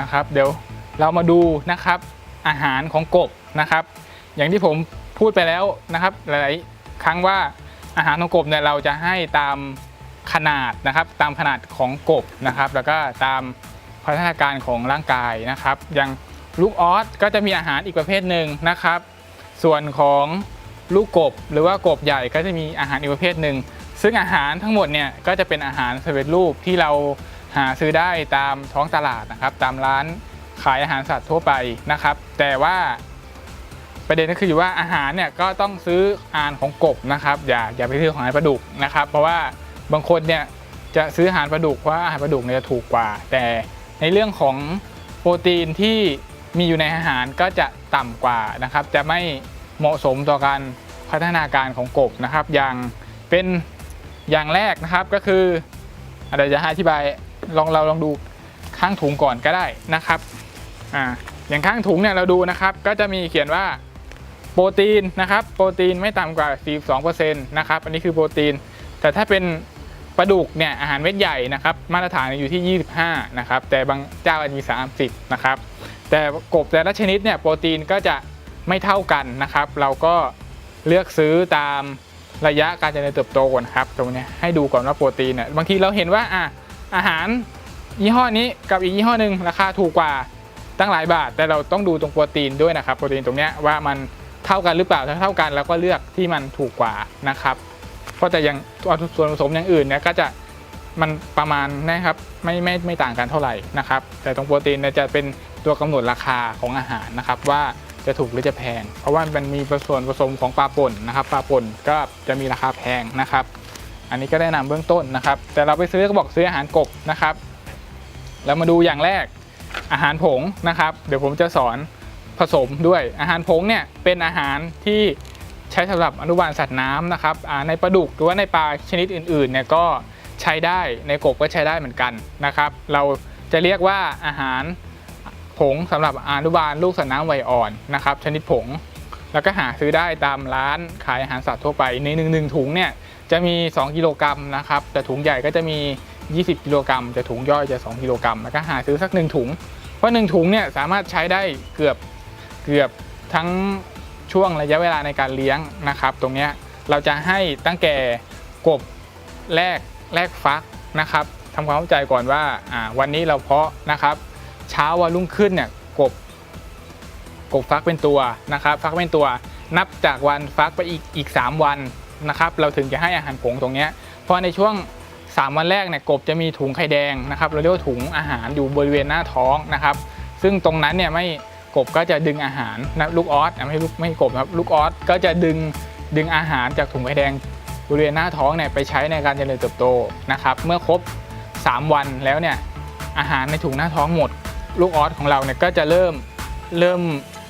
นะครับ เดี๋ยวเรามาดูนะครับอาหารของกบนะครับ อย่างที่ผมพูดไปแล้วนะครับหลายๆครั้งว่าอาหารของกบเนี่ยเราจะให้ตามขนาดนะครับ ตามขนาดของกบนะครับ แล้วก็ตามพัฒนาการของร่างกายนะครับ อย่างลูกออสก็จะมีอาหารอีกประเภทหนึ่งนะครับ ส่วนของลูกกบ หรือว่ากบใหญ่ก็จะมีอาหารอีกประเภทหนึ่งซึ่งอาหารทั้งหมดเนี่ยก็จะเป็นอาหารสำเร็จรูปที่เรา หาซื้อได้ตามท้องตลาดนะครับ ตามร้านขายอาหารสัตว์ทั่วไปนะครับ แต่ว่าประเด็นก็คืออยู่ว่าอาหารเนี่ยก็ต้องซื้ออาหารของกบนะครับ อย่าอย่าไปซื้อของอาหารปลาดุกนะครับ เพราะว่าบางคนเนี่ยจะซื้ออาหารปลาดุกเพราะว่าอาหารปลาดุกเนี่ยจะถูกกว่า แต่ในเรื่องของโปรตีนที่มีอยู่ในอาหารก็จะต่ำกว่านะครับ จะไม่เหมาะสมต่อการพัฒนาการของกบนะครับ อย่างเป็นอย่างแรกนะครับก็คืออะเดี๋ยวจะให้อธิบาย ลองเราลองดูข้างถุงก่อนก็ได้นะครับอ่าอย่างข้างถุงเนี่ยเราดูนะครับก็จะมีเขียนว่าโปรตีนนะครับโปรตีนไม่ต่ำกว่า 42%นะครับอันนี้คือโปรตีน แต่ถ้าเป็นปลาดุกเนี่ยอาหารเม็ดใหญ่นะครับมาตรฐานอยู่ที่ 25 นะครับ แต่บางเจ้าอาจจะมี 30 นะครับ แต่กบแต่ละชนิดเนี่ยโปรตีนก็จะไม่เท่ากันนะครับ เราก็เลือกซื้อตามระยะการเจริญเติบโตก่อนครับ ตรงนี้ให้ดูก่อนว่าโปรตีนเนี่ยบางทีเราเห็นว่าอะ อาหารยี่ห้อนี้กับอีกยี่ห้อหนึ่งราคาถูกกว่าตั้งหลายบาท แต่เราต้องดูตรงโปรตีนด้วยนะครับ โปรตีนตรงเนี้ยว่ามันเท่ากันหรือเปล่าถ้าเท่ากันเราก็เลือกที่มันถูกกว่านะครับ เพราะแต่อย่างส่วนผสมอย่างอื่นเนี่ยก็จะมันประมาณนะครับไม่ไม่ไม่ต่างกันเท่าไหร่นะครับ แต่ตรงโปรตีนเนี่ยจะเป็นตัวกำหนดราคาของอาหารนะครับ ว่าจะถูกหรือจะแพง เพราะว่ามันมีส่วนผสมของปลาป่นนะครับปลาป่นก็จะมีราคาแพงนะครับ อันนี้ก็แนะนำเบื้องต้นนะครับ แต่เราไปซื้อก็บอกซื้ออาหารกบนะครับเรามาดูอย่างแรกอาหารผงนะครับ เดี๋ยวผมจะสอนผสมด้วยอาหารผงเนี่ยเป็นอาหารที่ใช้สำหรับอนุบาลสัตว์น้ำนะครับในปลาดุกหรือว่าในปลาชนิดอื่นๆเนี่ยก็ใช้ได้ในกบก็ใช้ได้เหมือนกันนะครับ เราจะเรียกว่าอาหารผงสำหรับอนุบาลลูกสัตว์น้ำวัยอ่อนนะครับ ชนิดผง แล้วก็หาซื้อได้ตามร้านขายอาหารสัตว์ทั่วไปในหนึ่งหนึ่งถุงเนี่ย จะมี 2 กิโลกรัมนะครับแต่ถุงใหญ่ก็จะมี 20 กิโลกรัมแต่ถุงย่อยจะ 2 กิโลกรัมแล้วก็หาซื้อสักหนึ่งถุง เพราะหนึ่งถุงเนี่ยสามารถใช้ได้เกือบเกือบทั้งช่วงระยะเวลาในการเลี้ยงนะครับ ตรงนี้เราจะให้ตั้งแต่กบแรกแรกฟักนะครับทำความเข้าใจก่อนว่าอ่าวันนี้เราเพาะนะครับ เช้าวันรุ่งขึ้นเนี่ยกบกบฟักเป็นตัวนะครับ ฟักเป็นตัวนับจากวันฟักไปอีกอีก 3 วัน นะครับเราถึงจะให้อาหารผงตรงนี้เพราะในช่วง 3 วันแรกเนี่ยกบจะมีถุงไข่แดงนะครับเราเรียกว่าถุงอาหารอยู่บริเวณหน้าท้องนะครับ ซึ่งตรงนั้นเนี่ยไม่กบก็จะดึงอาหารนะลูกออสไม่ลูกไม่กบครับลูกออสก็จะดึงดึงอาหารจากถุงไข่แดงบริเวณหน้าท้องเนี่ยไปใช้ในการเจริญเติบโตนะครับ เมื่อครบ 3 วันแล้วเนี่ยอาหารในถุงหน้าท้องหมด ลูกออสของเราเนี่ยก็จะเริ่มเริ่ม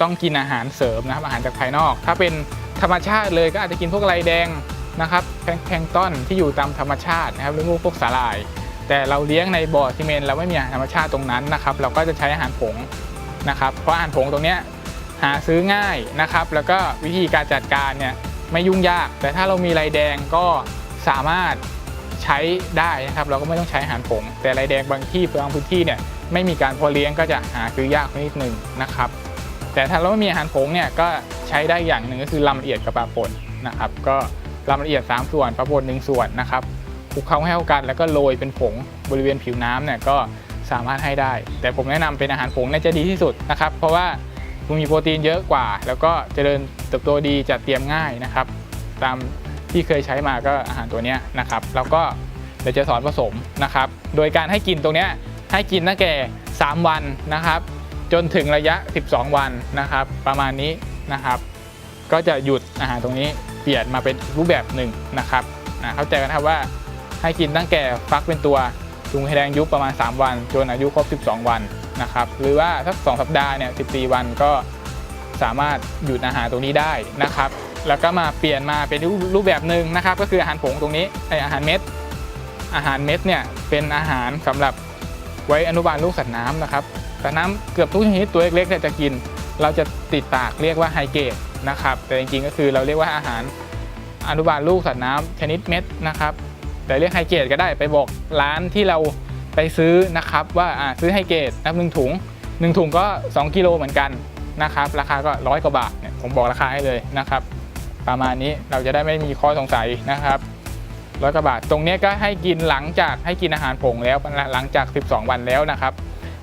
ต้องกินอาหารเสริมนะครับอาหารจากภายนอก ถ้าเป็น ธรรมชาติเลยก็อาจจะกินพวกไรแดงนะครับแพลงต้นที่อยู่ตามธรรมชาตินะครับหรือพวกสาหร่าย แต่เราเลี้ยงในบ่อซีเมนต์เราไม่มีอาหารธรรมชาติตรงนั้นนะครับ เราก็จะใช้อาหารผงนะครับเพราะอาหารผงตรงนี้หาซื้อง่ายนะครับ แล้วก็วิธีการจัดการเนี่ยไม่ยุ่งยาก แต่ถ้าเรามีไรแดงก็สามารถใช้ได้นะครับ เราก็ไม่ต้องใช้อาหารผงแต่ไรแดงบางที่บางพื้นที่เนี่ยไม่มีการพาะเลี้ยงก็จะหาซื้อยากนิดนึงนะครับ แต่ถ้าเราไม่มีอาหารผงเนี่ยก็ใช้ได้อย่างหนึ่งก็คือลำละเอียดกับปลาป่นนะครับ ก็ลำละเอียด 3 ส่วนปลาป่น1ส่วนนะครับคลุกเคล้าให้เข้ากันแล้วก็โรยเป็นผงบริเวณผิวน้ำเนี่ยก็สามารถให้ได้ แต่ผมแนะนำเป็นอาหารผงน่าจะดีที่สุดนะครับ เพราะว่ามันมีโปรตีนเยอะกว่า แล้วก็เจริญเติบโตดีจัดเตรียมง่ายนะครับ ตามที่เคยใช้มาก็อาหารตัวนี้นะครับแล้วก็เดี๋ยวจะสอนผสมนะครับ โดยการให้กินตรงนี้ให้กินตั้งแต่ 3 วันนะครับ จนถึงระยะ 12 วันนะครับ ประมาณนี้นะครับ ก็จะหยุดอาหารตรงนี้เปลี่ยนมาเป็นรูปแบบหนึ่งนะครับนะเข้าใจกันครับว่าให้กินตั้งแต่ฟักเป็นตัวถุงไข่แดงยุบประมาณ 3 วัน จนอายุครบ 12 วันนะครับ หรือว่าสัก 2 สัปดาห์เนี่ย 14 วันก็สามารถหยุดอาหารตรงนี้ได้นะครับ แล้วก็มาเปลี่ยนมาเป็นรูปแบบหนึ่งนะครับ ก็คืออาหารผงตรงนี้ไออาหารเม็ด อาหารเม็ดเนี่ยเป็นอาหารสำหรับไว้อนุบาลลูกสัตว์น้ำนะครับ สัตว์น้ำเกือบทุกชนิดตัวเล็กๆเนี่ยจะกิน เราจะติดปากเรียกว่าไฮเกรดนะครับ แต่จริงๆก็คือเราเรียกว่าอาหารอนุบาลลูกสัตว์น้ำชนิดเม็ดนะครับ แต่เรียกไฮเกรดก็ได้ไปบอกร้านที่เราไปซื้อนะครับว่าอ่าซื้อไฮเกรดนะครับหนึ่งถุงหนึ่งถุงก็ 2 กิโลเหมือนกันนะครับ ราคาก็ร้อยกว่าบาทเนี่ยผมบอกราคาให้เลยนะครับ ประมาณนี้เราจะได้ไม่มีข้อสงสัยนะครับร้อยกว่าบาท ตรงนี้ก็ให้กินหลังจากให้กินอาหารผงแล้วหลังจาก 12 วันแล้วนะครับ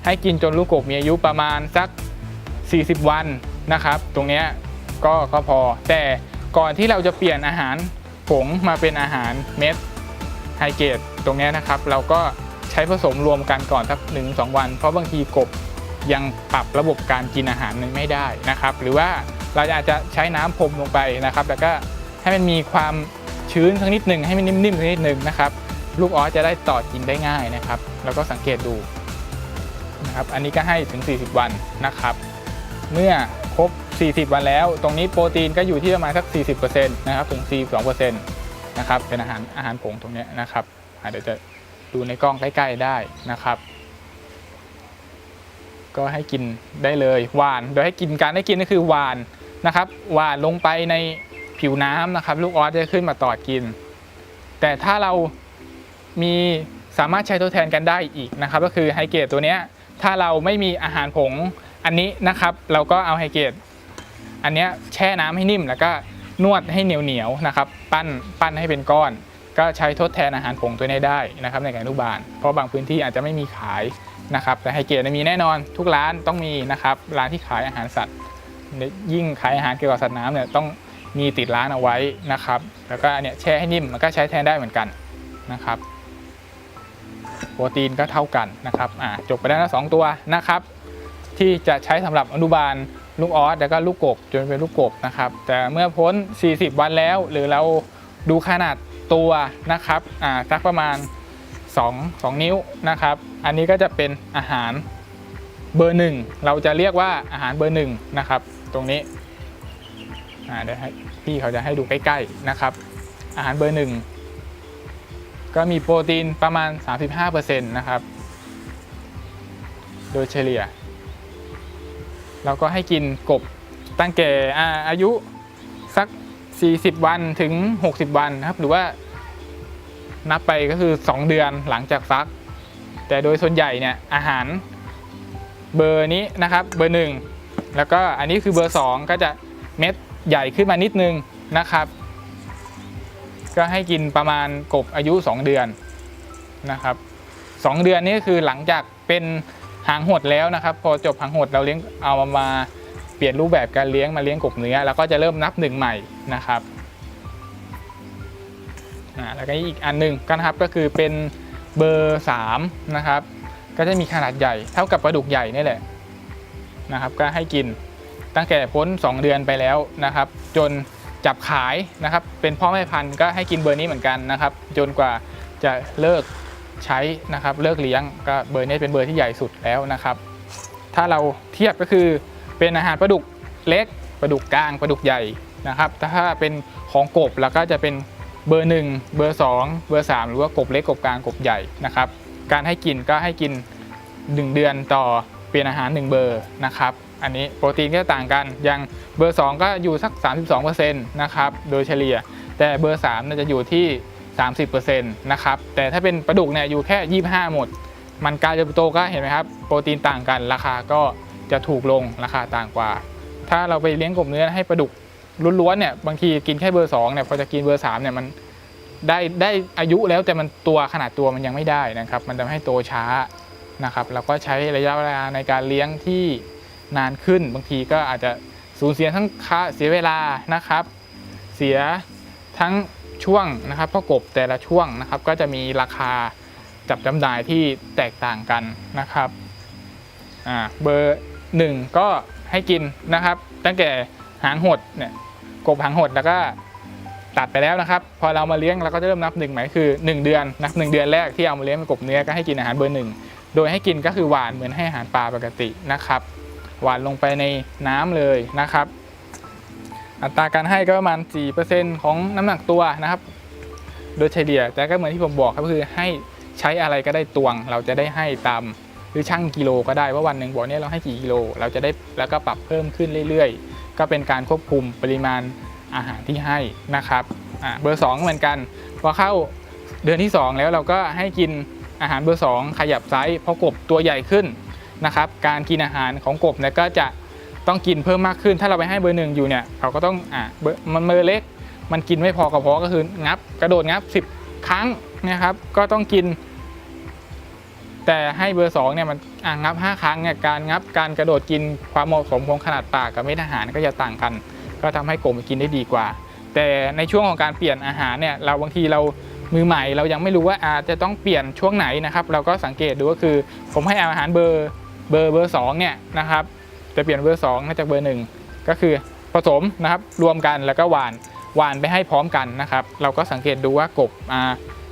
ให้กินจนลูกกบมีอายุประมาณสัก 40 วันนะครับ ตรงนี้ก็ก็พอ แต่ก่อนที่เราจะเปลี่ยนอาหารผงมาเป็นอาหารเม็ดไฮเกรดตรงนี้นะครับ เราก็ใช้ผสมรวมกันก่อนสักหนึ่งสองวัน เพราะบางทีกบยังปรับระบบการกินอาหารไม่ได้นะครับ หรือว่าเราอาจจะใช้น้ำพรมลงไปนะครับ แล้วก็ให้มันมีความชื้นสักนิดหนึ่งให้มันนิ่มๆสักนิดหนึ่งนะครับ ลูกออสจะได้ต่อกินได้ง่ายนะครับ แล้วก็สังเกตดู นะครับ อันนี้ก็ให้ถึง 40 วันนะครับ เมื่อครบ 40 วันแล้ว ตรงนี้โปรตีนก็อยู่ที่ประมาณสัก 40%นะครับ ถึง 42%นะครับ เป็นอาหารอาหารผงตรงนี้นะครับอะเดี๋ยวจะดูในกล้องใกล้ ๆได้นะครับ ก็ให้กินได้เลยหวาน โดยให้กินการให้กินก็คือหวานนะครับหวานลงไปในผิวน้ำนะครับ ลูกออสจะขึ้นมาตอดกิน แต่ถ้าเรามีสามารถใช้ทดแทนกันได้อีกนะครับ ก็คือไฮเกรดตัวเนี้ย ถ้าเราไม่มีอาหารผงอันนี้นะครับ เราก็เอาไฮเกรดอันนี้แช่น้ำให้นิ่ม แล้วก็นวดให้เหนียวเหนียวๆนะครับ ปั้นปั้นให้เป็นก้อน ก็ใช้ทดแทนอาหารผงตัวนี้ได้นะครับในการอนุบาล เพราะบางพื้นที่อาจจะไม่มีขายนะครับ แต่ไฮเกรดเนยมีแน่นอนทุกร้านต้องมีนะครับร้านที่ขายอาหารสัตว์ ยิ่งขายอาหารเกี่ยวกับสัตว์น้ำเนี่ยต้องมีติดร้านเอาไว้นะครับ แล้วก็อันเนี่ยแช่ให้นิ่มมันก็ใช้แทนได้เหมือนกันนะครับ โปรตีนก็เท่ากันนะครับอ่าจบไปได้แล้วสองตัวนะครับ ที่จะใช้สำหรับอนุบาลลูกออสแล้วก็ลูกกบจนเป็นลูกกบนะครับ แต่เมื่อพ้น 40 วันแล้ว หรือเราดูขนาดตัวนะครับอ่าสักประมาณ 2 2 นิ้วนะครับ อันนี้ก็จะเป็นอาหารเบอร์หนึ่งเราจะเรียกว่าอาหารเบอร์หนึ่งนะครับ ตรงนี้เดี๋ยวให้พี่เขาจะให้ดูใกล้ๆนะครับ อาหารเบอร์หนึ่ง ก็มีโปรตีนประมาณ 35%นะครับ โดยเฉลี่ยเราก็ให้กินกบตั้งแต่อาอายุสัก 40 วันถึง 60 วันนะครับ หรือว่านับไปก็คือ 2 เดือนหลังจากฟัก แต่โดยส่วนใหญ่เนี่ยอาหารเบอร์นี้นะครับเบอร์1แล้วก็อันนี้คือเบอร์ 2 ก็จะเม็ดใหญ่ขึ้นมานิดนึงนะครับ ก็ให้กินประมาณกบอายุ 2 เดือนนะครับ2เดือนนี้คือหลังจากเป็นหางหดแล้วนะครับ พอจบหางหดเราเลี้ยงเอามามาเปลี่ยนรูปแบบการเลี้ยงมาเลี้ยงกบเนื้อแล้วก็จะเริ่มนับหนึ่งใหม่นะครับอ่าแล้วก็อีกอันหนึ่งก็นะครับก็คือเป็นเบอร์3นะครับก็จะมีขนาดใหญ่เท่ากับปลาดุกใหญ่นี่แหละนะครับ ก็ให้กินตั้งแต่พ้น 2 เดือนไปแล้วนะครับ จน จับขายนะครับ เป็นพ่อแม่พันธุ์ก็ให้กินเบอร์นี้เหมือนกันนะครับ จนกว่าจะเลิกใช้นะครับ เลิกเลี้ยงก็เบอร์นี้เป็นเบอร์ที่ใหญ่สุดแล้วนะครับ ถ้าเราเทียบก็คือเป็นอาหารปลาดุกเล็กปลาดุกกลางปลาดุกใหญ่นะครับแต่ถ้าเป็นของกบแล้วก็จะเป็นเบอร์ 1 เบอร์ 2 เบอร์ 3 หรือว่ากบเล็กกบกลางกบใหญ่นะครับ การให้กินก็ให้กิน 1 เดือนต่อเปลี่ยนอาหาร 1 เบอร์นะครับ อันนี้โปรตีนก็ต่างกัน อย่างเบอร์ 2 ก็อยู่สัก 32%นะครับโดยเฉลี่ย แต่เบอร์3น่าจะอยู่ที่ 30%นะครับแต่ถ้าเป็นปลาดุกเนี่ยอยู่แค่ 25 หมด มันกลารเติบโตก็เห็นไหมครับโปรตีนต่างกันราคาก็จะถูกลงราคาต่างกว่า ถ้าเราไปเลี้ยงกบเนื้อให้ปลาดุกล้วนๆเนี่ยบางทีกินแค่เบอร์2เนี่ยพอจะกินเบอร์3เนี่ยมันได้ได้อายุแล้วแต่มันตัวขนาดตัวมันยังไม่ได้นะครับ มันทำให้โตช้านะครับแล้วก็ใช้ระยะเวลาในการเลี้ยงที่ นานขึ้น บางทีก็อาจจะสูญเสียทั้งค่าเสียเวลานะครับ เสียทั้งช่วงนะครับเพราะกบแต่ละช่วงนะครับ ก็จะมีราคาจับจำหน่ายที่แตกต่างกันนะครับเบอร์หนึ่งก็ให้กินนะครับ ตั้งแต่หางหดเนี่ยกบหางหดแล้วก็ตัดไปแล้วนะครับ พอเรามาเลี้ยงเราก็จะเริ่มนับหนึ่งหม่คือ 1 เดือนนับหนึ่งเดือนแรกที่เอามาเลี้ยงเป็นกบเนื้อก็ให้กินอาหารเบอร์หนึ่งโดยให้กินก็คือหวานเหมือนให้อาหารปลาปกตินะครับ หวานลงไปในน้ำเลยนะครับ อัตราการให้ก็ประมาณ 4%ของน้ำหนักตัวนะครับ โดยเฉลี่ยแต่ก็เหมือนที่ผมบอกครับก็คือให้ใช้อะไรก็ได้ตวง เราจะได้ให้ตามหรือช่างกิโลก็ได้ว่าวันหนึ่งบอกเนี่ยเราให้กี่กิโล เราจะได้แล้วก็ปรับเพิ่มขึ้นเรื่อยๆ ก็เป็นการควบคุมปริมาณอาหารที่ให้นะครับเบอร์ 2 เหมือนกันพอเข้าเดือนที่ 2 แล้วเราก็ให้กินอาหารเบอร์ 2 ขยับไซส์เพราะกบตัวใหญ่ขึ้น นะครับการกินอาหารของกบเนี่ยก็จะต้องกินเพิ่มมากขึ้น ถ้าเราไปให้เบอร์หนึ่งอยู่เนี่ยเขาก็ต้องอะเบอร์มันเบอร์เล็ก มันกินไม่พอกระเพาะก็คืองับ กระโดดงับ 10 ครั้งนะครับก็ต้องกิน แต่ให้เบอร์2เนี่ยมันอะงับ 5 ครั้งเนี่ยการงับการกระโดดกินความเหมาะสมของขนาดปากกับเม็ดอาหารก็จะต่างกัน ก็ทำให้กบกินได้ดีกว่า แต่ในช่วงของการเปลี่ยนอาหารเนี่ยเราบางทีเรามือใหม่เรายังไม่รู้ว่าอาจจะต้องเปลี่ยนช่วงไหนนะครับ เราก็สังเกตดูก็คือ ผมให้อาหารเบอร์ เบอร์เบอร์สองเนี่ยนะครับจะเปลี่ยนเบอร์สองจากเบอร์หนึ่งก็คือผสมนะครับรวมกันแล้วก็หวานหวานไปให้พร้อมกันนะครับ เราก็สังเกตดูว่ากบ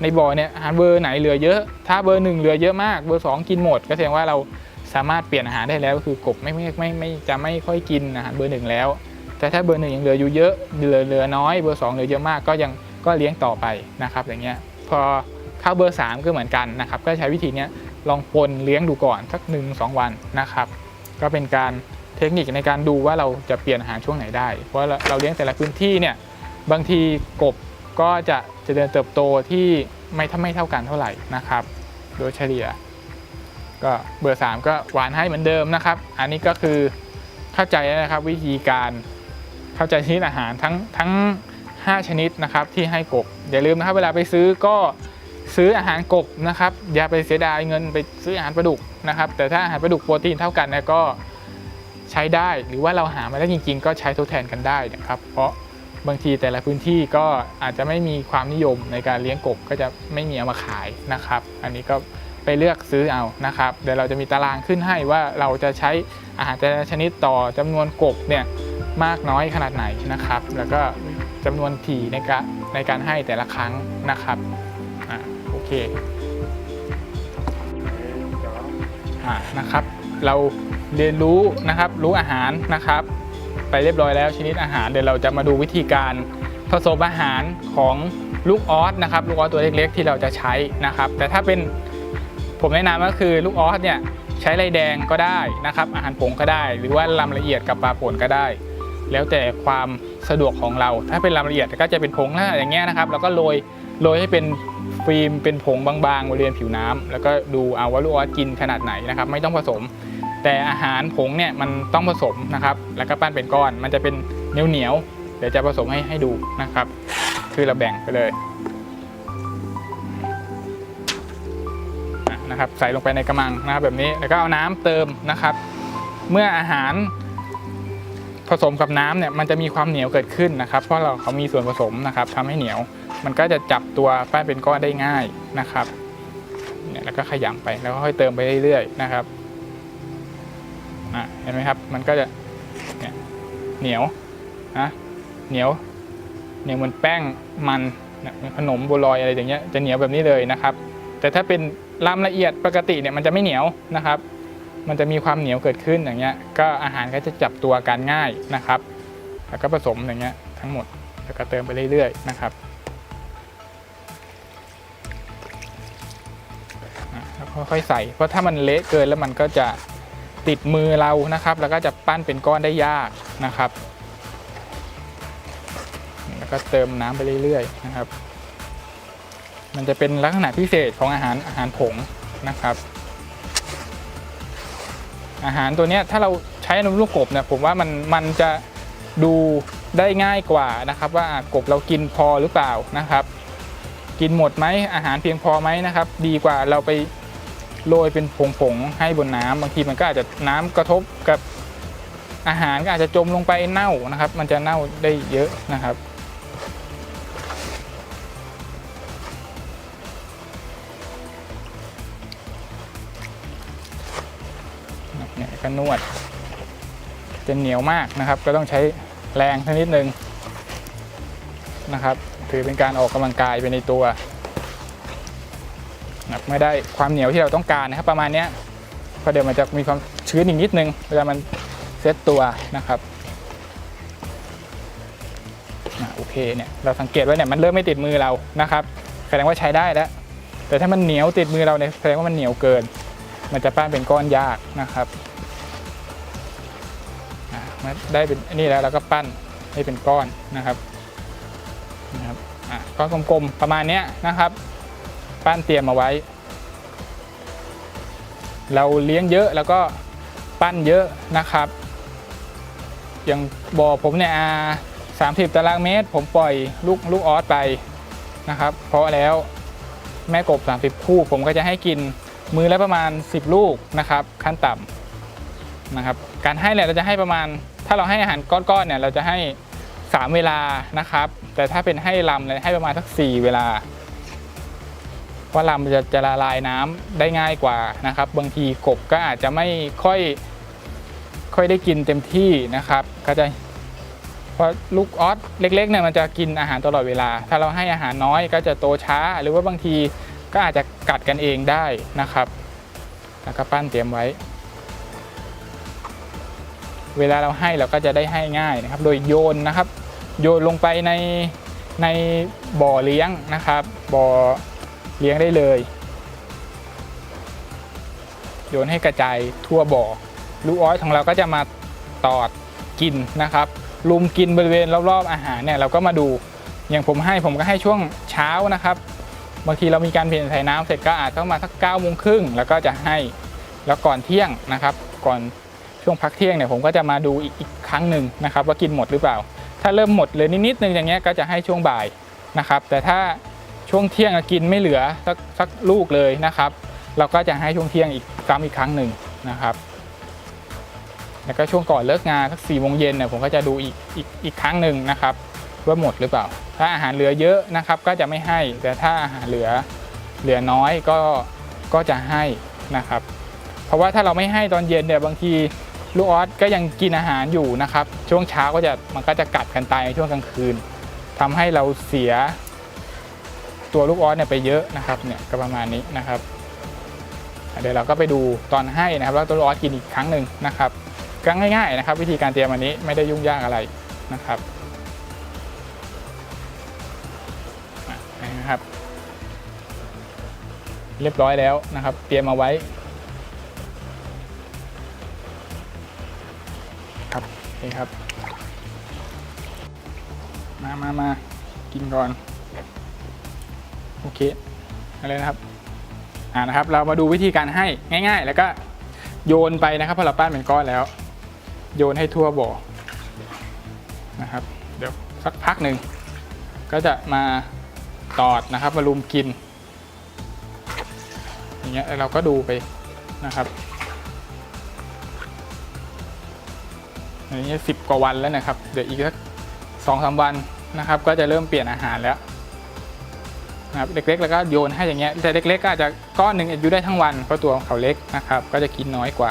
ในบ่อเนี่ยอาหารเบอร์ไหนเหลือเยอะ ถ้าเบอร์หนึ่งเหลือเยอะมากเบอร์สองกินหมด ก็แสดงว่าเราสามารถเปลี่ยนอาหารได้แล้วก็คือกบไม่ไม่ไม่ไม่จะไม่ค่อยกินอาหารเบอร์หนึ่งแล้ว แต่ถ้าเบอร์หนึ่งยังเหลืออยู่เยอะเหลือเหลือน้อยเบอร์สองเหลือเยอะมากก็ยังก็เลี้ยงต่อไปนะครับ อย่างเงี้ยพอเข้าเบอร์สามก็เหมือนกันนะครับก็ใช้วิธีเนี้ย ลองปนเลี้ยงดูก่อนสักหนึ่งสองวันนะครับ ก็เป็นการเทคนิคในการดูว่าเราจะเปลี่ยนอาหารช่วงไหนได้ เพราะเราเลี้ยงแต่ละพื้นที่เนี่ยบางทีกบก็จะเจริญเติบโตที่ไม่ท่าไม่เท่ากันเท่าไหร่นะครับ โดยเฉลี่ย ก็เบอร์ 3 ก็หวานให้เหมือนเดิมนะครับ อันนี้ก็คือเข้าใจแล้วนะครับวิธีการเข้าใจชนิดอาหารทั้งทั้ง 5 ชนิดนะครับที่ให้กบอย่าลืมนะครับ เวลาไปซื้อก็ ซื้ออาหารกบนะครับ อย่าไปเสียดายเงินไปซื้ออาหารปลาดุกนะครับ แต่ถ้าอาหารปลาดุกโปรตีนเท่ากันเนี่ยก็ใช้ได้หรือว่าเราหามาได้จริง ๆ ก็ใช้ทดแทนกันได้นะครับ เพราะบางทีแต่ละพื้นที่ก็อาจจะไม่มีความนิยมในการเลี้ยงกบก็จะไม่มีเอามาขายนะครับ อันนี้ก็ไปเลือกซื้อเอานะครับเดี๋ยวเราจะมีตารางขึ้นให้ว่าเราจะใช้อาหารแต่ละชนิดต่อจำนวนกบเนี่ยมากน้อยขนาดไหนนะครับ แล้วก็จำนวนถี่ในการในการให้แต่ละครั้งนะครับ เคอ่านะครับ เราเรียนรู้นะครับรู้อาหารนะครับ ไปเรียบร้อยแล้วชนิดอาหารเดี๋ยวเราจะมาดูวิธีการผสมอาหารของลูกออสนะครับลูกออสตัวเล็กๆ ที่เราจะใช้นะครับ แต่ถ้าเป็นผมแนะนำก็คือลูกออสเนี่ยใช้ไรแดงก็ได้นะครับ อาหารผงก็ได้ หรือว่าลำละเอียดกับปลาป่นก็ได้ แล้วแต่ความสะดวกของเรา ถ้าเป็นลำละเอียดก็จะเป็นผงละอย่างเงี้ยนะครับ แล้วก็โรยโรยให้เป็น ฟิล์มเป็นผงบางๆบริเวณผิวน้ำแล้วก็ดูเอาว่าลูกออสกินขนาดไหนนะครับไม่ต้องผสม แต่อาหารผงเนี่ยมันต้องผสมนะครับแล้วก็ปั้นเป็นก้อน มันจะเป็นเหนียวเหนียวๆเดี๋ยวจะผสมให้ให้ดูนะครับ คือเราแบ่งไปเลยนะครับใส่ลงไปในกระมังนะครับแบบนี้แล้วก็เอาน้ำเติมนะครับ เมื่ออาหารผสมกับน้ำเนี่ยมันจะมีความเหนียวเกิดขึ้นนะครับ เพราะเราเขามีส่วนผสมนะครับทำให้เหนียว มันก็จะจับตัวแป้นเป็นก้อนได้ง่ายนะครับเนี่ยแล้วก็ขยำไปแล้วก็ค่อยเติมไปเรื่อยๆนะครับอะเห็นไหมครับ มันก็จะเนี่ยเหนียวนะเหนียวเหนียวเหมือนแป้งมันเนี่ยขนมบัวลอยอะไรอย่างเงี้ยจะเหนียวแบบนี้เลยนะครับ แต่ถ้าเป็นลำละเอียดปกติเนี่ยมันจะไม่เหนียวนะครับ มันจะมีความเหนียวเกิดขึ้นอย่างเงี้ย ก็อาหารก็จะจับตัวกันง่ายนะครับ แล้วก็ผสมอย่างเงี้ยทั้งหมดแล้วก็เติมไปเรื่อยๆนะครับ ค่อยๆใส่ เพราะถ้ามันเละเกินแล้วมันก็จะติดมือเรานะครับ แล้วก็จะปั้นเป็นก้อนได้ยากนะครับ แล้วก็เติมน้ำไปเรื่อยๆนะครับ มันจะเป็นลักษณะพิเศษของอาหารอาหารผงนะครับ อาหารตัวนี้ถ้าเราใช้นมลูกกบเนี่ยผมว่ามันมันจะดูได้ง่ายกว่านะครับ ว่ากบเรากินพอหรือเปล่านะครับ กินหมดไหมอาหารเพียงพอไหมนะครับ ดีกว่าเราไป โรยเป็นผงๆให้บนน้ำบางทีมันก็อาจจะน้ำกระทบกับอาหารก็อาจจะจมลงไปเน่านะครับ มันจะเน่าได้เยอะนะครับ เนี่ยก็นวด จะเหนียวมากนะครับ ก็ต้องใช้แรงสักนิดนึงนะครับ ถือเป็นการออกกำลังกายไปในตัว นะครับไม่ได้ความเหนียวที่เราต้องการนะครับ ประมาณนี้เพราะเดี๋ยวมันจะมีความชื้นอีกนิดนึงเวลามันเซตตัวนะครับโอเคเนี่ยเราสังเกตว่าเนี่ยมันเริ่มไม่ติดมือเรานะครับแสดงว่าใช้ได้แล้ว แต่ถ้ามันเหนียวติดมือเราเนี่ยแสดงว่ามันเหนียวเกิน มันจะปั้นเป็นก้อนยากนะครับมาได้เป็นนนี้แล้วเราก็ปั้นให้เป็นก้อนนะครับนะครับก้อนกลมๆประมาณนี้นะครับ ปั้นเตรียมมาไว้ เราเลี้ยงเยอะแล้วก็ปั้นเยอะนะครับ อย่างบ่อผมเนี่ยสามสิบตารางเมตร ผมปล่อยลูกลูกออสไปนะครับ เพราะแล้วแม่กบ 30 คู่ ผมก็จะให้กินมือละประมาณ 10 ลูกนะครับ ขั้นต่ำนะครับ การให้เนี่ยเราจะให้ประมาณ ถ้าเราให้อาหารก้อนๆเนี่ยเราจะให้ 3 เวลานะครับ แต่ถ้าเป็นให้ลำเนี่ยให้ประมาณสัก 4 เวลา เพราะลำจะจะละลายน้ำได้ง่ายกว่านะครับ บางทีกบก็อาจจะไม่ค่อยค่อยได้กินเต็มที่นะครับก็จะเพราะลูกออสเล็กๆเนี่ยมันจะกินอาหารตลอดเวลา ถ้าเราให้อาหารน้อยก็จะโตช้า หรือว่าบางทีก็อาจจะกัดกันเองได้นะครับ แล้วก็ปั้นเตรียมไว้ เวลาเราให้เราก็จะได้ให้ง่ายนะครับ โดยโยนนะครับ โยนลงไปในในบ่อเลี้ยงนะครับ บ่อ เลี้ยงได้เลย โยนให้กระจายทั่วบ่อ ลูกออสของเราก็จะมาตอดกินนะครับลุมกินบริเวณรอบๆอาหารเนี่ยเราก็มาดูอย่างผมให้ผมก็ให้ช่วงเช้านะครับบางทีเรามีการเปลี่ยนถ่ายน้ำเสร็จก็อาจต้องมาสักเก้าโมงครึ่งแล้วก็จะให้แล้วก่อนเที่ยงนะครับ ก่อนช่วงพักเที่ยงเนี่ยผมก็จะมาดูอีกอีกครั้งหนึ่งนะครับ ว่ากินหมดหรือเปล่า ถ้าเริ่มหมดเลยนิดๆนึงอย่างเงี้ยก็จะให้ช่วงบ่ายนะครับ แต่ถ้า ช่วงเที่ยงกินไม่เหลือสักสักลูกเลยนะครับ เราก็จะให้ช่วงเที่ยงอีกซ้ำอีกครั้งหนึ่งนะครับ แล้วก็ช่วงก่อนเลิกงานสักสี่โมงเย็นเนี่ยผมก็จะดูอีกอีกอีกครั้งหนึ่งนะครับว่าหมดหรือเปล่า ถ้าอาหารเหลือเยอะนะครับก็จะไม่ให้ แต่ถ้าอาหารเหลือเหลือน้อยก็ก็จะให้นะครับ เพราะว่าถ้าเราไม่ให้ตอนเย็นเนี่ยบางทีลูกออสก็ยังกินอาหารอยู่นะครับ ช่วงเช้าก็จะมันก็จะกัดกันตายในช่วงกลางคืนทำให้เราเสีย ตัวลูกออสเนี่ยไปเยอะนะครับเนี่ยก็ประมาณนี้นะครับเดี๋ยวเราก็ไปดูตอนให้นะครับ แล้วตัวลูกออสกินอีกครั้งหนึ่งนะครับก็ง่ายๆนะครับ วิธีการเตรียมอันนี้ไม่ได้ยุ่งยากอะไรนะครับนะครับ เรียบร้อยแล้วนะครับ เตรียมเอาไว้ครับนี่ครับ มามามากินก่อน เคอะไรนะครับอ่านะครับ เรามาดูวิธีการให้ง่าย ๆ แล้วก็โยนไปนะครับพอเราปั้นเป็นก้อนแล้ว โยนให้ทั่วบ่อนะครับ เดี๋ยวสักพักหนึ่งก็จะมาตอดนะครับ มาลุมกิน อย่างเงี้ยเราก็ดูไปนะครับอันนี้ยสิบกว่าวันแล้วนะครับ เดี๋ยวอีกสักสองสามวันนะครับ ก็จะเริ่มเปลี่ยนอาหารแล้ว นะครับเล็กๆ แล้วก็โยนให้อย่างเงี้ยแต่เล็กๆก็อาจจะก้อนหนึ่งอยู่ได้ทั้งวันเพราะตัวเขาเล็กนะครับก็จะกินน้อยกว่า